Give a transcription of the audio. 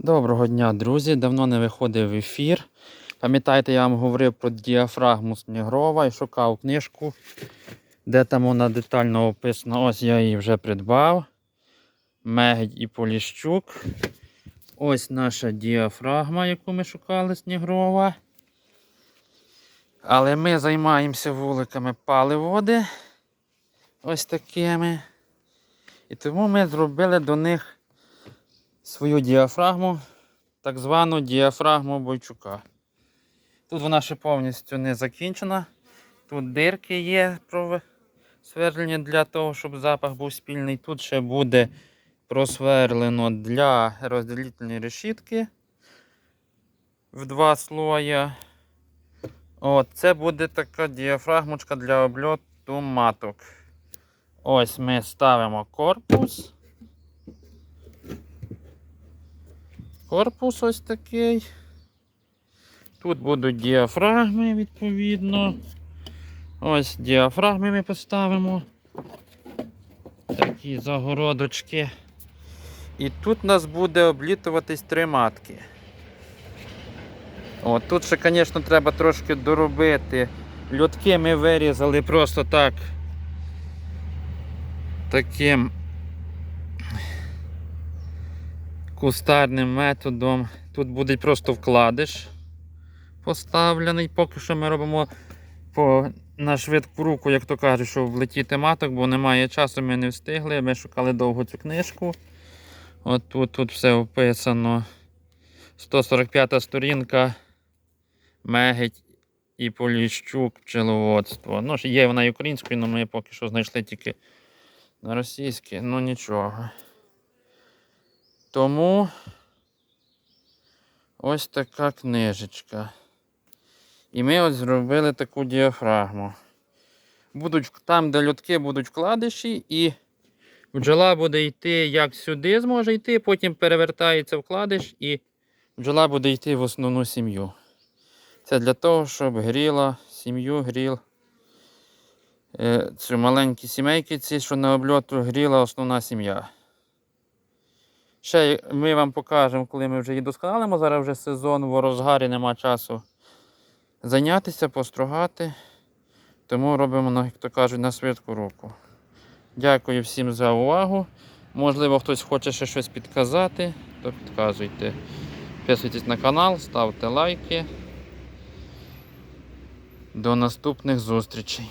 Доброго дня, друзі! Давно не виходив в ефір. Пам'ятаєте, я вам говорив про діафрагму Снігрова і шукав книжку, де там вона детально описана. Ось я її вже придбав. Мегідь і Поліщук. Ось наша діафрагма, яку ми шукали Снігрова. Але ми займаємося вуликами паливоди. Ось такими. І тому ми зробили до них свою діафрагму, так звану діафрагму Бойчука. Тут вона ще повністю не закінчена. Тут дирки є просверлені для того, щоб запах був спільний. Тут ще буде просверлено для розділительної решітки в два слоя. От, Це буде така діафрагмочка для обльоту маток. Ось ми ставимо корпус. Корпус ось такий. Тут будуть діафрагми, відповідно. Ось діафрагми ми поставимо. Такі загородочки. І тут у нас буде облітуватись три матки. О, тут ще, звісно, треба трошки доробити. Льотки ми вирізали просто так. Таким кустарним методом. Тут буде просто вкладиш поставлений. Поки що ми робимо по, на швидку руку, як то кажуть, щоб влетіти маток, бо немає часу, ми не встигли. Ми шукали довго цю книжку. От тут, тут все описано. 145 сторінка. Мегить і Поліщук пчеловодство. Ну, є вона і українською, але ми поки що знайшли тільки на російській, ну нічого. Тому ось така книжечка. І ми ось зробили таку діафрагму. Будуть там, де льотки будуть вкладиші, і бджола буде йти як сюди зможе йти, потім перевертається вкладиш і бджола буде йти в основну сім'ю. Це для того, щоб гріла сім'ю, гріл. е, Ці маленькі сімейки, ці, що на обльоту гріла основна сім'я. Ще ми вам покажемо, коли ми вже її досконалимо. Зараз вже сезон, в розгарі нема часу зайнятися, построгати. Тому робимо, ну, як то кажуть, на швидку руку. Дякую всім за увагу. Можливо, хтось хоче ще щось підказати, то підказуйте. Підписуйтесь на канал, ставте лайки. До наступних зустрічей.